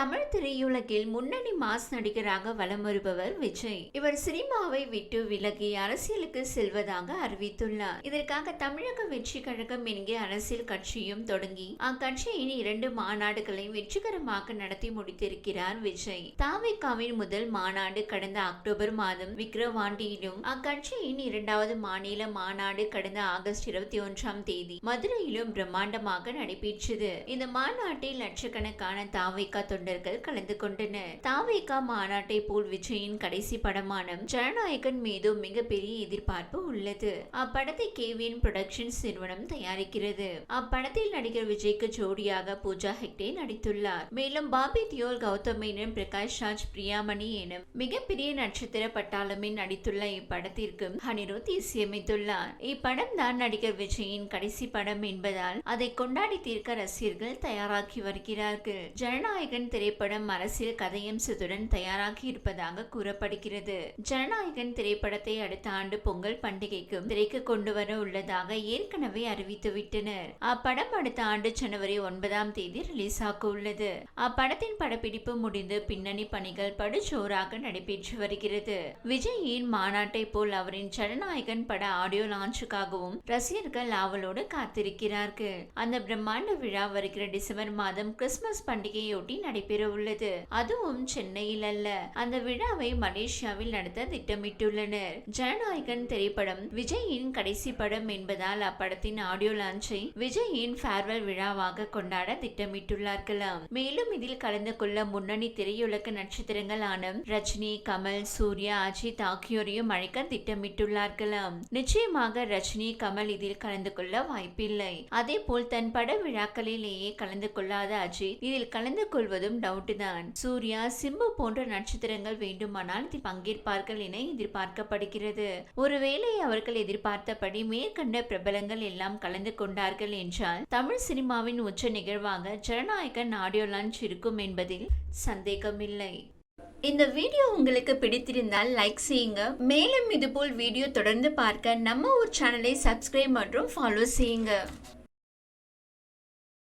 தமிழ் திரையுலகில் முன்னணி மாஸ் நடிகராக வலம் வருபவர் விஜய். இவர் சினிமாவை விட்டு விலகி அரசியலுக்கு செல்வதாக அறிவித்துள்ளார். இதற்காக தமிழக வெற்றி கழகம் என்கிற அரசியல் கட்சியும் தொடங்கி அக்கட்சியின் இரண்டு மாநாடுகளை வெற்றிகரமாக நடத்தி முடித்திருக்கிறார் விஜய். தாவிகாவின் முதல் மாநாடு கடந்த அக்டோபர் மாதம் விக்ரவாண்டியிலும் அக்கட்சியின் இரண்டாவது மாநில மாநாடு கடந்த ஆகஸ்ட் இருபத்தி ஒன்றாம் தேதி மதுரையிலும் பிரம்மாண்டமாக நடைபெற்றது. இந்த மாநாட்டில் லட்சக்கணக்கான தாவேகா தொண்டர்கள் கலந்து கொண்டனர். தாவேகா மாநாட்டை போல் விஜயின் கடைசி படமான ஜனநாயகன் மீது மிகப்பெரிய எதிர்பார்ப்பு உள்ளது. அப்படத்தை கேவிஎன் புரொடக்ஷன்ஸ் நிறுவனம் தயாரிக்கிறது. அப்படத்தில் நடிகர் விஜய்க்கு ஜோடியாக பூஜா ஹெக்டே நடித்துள்ளார். மேலும் பாபி தியோல் கௌதம் பிரகாஷ் ராஜ் பிரியாமணி எனும் மிகப்பெரிய நட்சத்திர பட்டாளமே நடித்துள்ள இப்படத்திற்கு அனிருத் இசையமைத்துள்ளார் இப்படம் தான் நடிகர் விஜயின் கடைசி படம் என்பதால் அதை கொண்டாடி தீர்க்க ரசிகர்கள் தயாராகி வருகிறார்கள். ஜனநாயகன் திரைப்படம் அரசியல் கதையம்சத்துடன் தயாராகி இருப்பதாக கூறப்படுகிறது. ஜனநாயகன் திரைப்படத்தை அடுத்த ஆண்டு பொங்கல் பண்டிகைக்கும் திரைக்கு கொண்டு வர உள்ளதாக ஏற்கனவே அறிவித்துவிட்டனர். அப்படம் அடுத்த ஆண்டு ஜனவரி ஒன்பதாம் தேதி ரிலீஸ் ஆக உள்ளது. அப்படத்தின் படப்பிடிப்பு முடிந்து பின்னணி பணிகள் படுஜோராக நடைபெற்று வருகிறது. விஜயின் மாநாட்டை போல் அவரின் ஜனநாயகன் பட ஆடியோ லான்ச்சுக்காகவும் ரசிகர்கள் ஆவலோடு காத்திருக்கிறார்கள். அந்த பிரம்மாண்ட விழா வருகிற டிசம்பர் மாதம் கிறிஸ்துமஸ் பண்டிகையொட்டி நடை நடைபெற உள்ளது அதுவும் சென்னையில் அல்ல அந்த விழாவை மலேசியாவில் நடத்த திட்டமிட்டுள்ளனர். ஜனநாயகன் திரைப்படம் விஜயின் கடைசி படம் என்பதால் அப்படத்தின் ஆடியோ லான்ச்சை விஜயின் ஃபேர்வெல் விழாவாக கொண்டாட திட்டமிட்டுள்ளார்களாம். மேலும் இதில் கலந்து கொள்ள முன்னணி திரையுலக நட்சத்திரங்களான ரஜினி கமல் சூர்யா அஜித் ஆகியோரையும் அழைக்க திட்டமிட்டுள்ளார்களாம். நிச்சயமாக ரஜினி கமல் இதில் கலந்து கொள்ள வாய்ப்பில்லை. அதே போல் தன் பட விழாக்களிலேயே கலந்து கொள்ளாத அஜித் இதில் கலந்து கொள்வது கொள்வதும் டவுட் தான் சூர்யா சிம்பு போன்ற நட்சத்திரங்கள் வேண்டுமானால் இதில் பங்கேற்பார்கள் என எதிர்பார்க்கப்படுகிறது. ஒருவேளை அவர்கள் எதிர்பார்த்தபடி மேற்கண்ட பிரபலங்கள் எல்லாம் கலந்து கொண்டார்கள் என்றால் தமிழ் சினிமாவின் உச்ச நிகழ்வாக ஜனநாயகன் ஆடியோ லான்ச் இருக்கும் என்பதில் சந்தேகமில்லை. இந்த வீடியோ உங்களுக்கு பிடித்திருந்தால் லைக் செய்யுங்க. மேலும் இதுபோல் வீடியோ தொடர்ந்து பார்க்க நம்ம ஒரு சேனலை சப்ஸ்கிரைப் மற்றும் ஃபாலோ செய்யுங்க.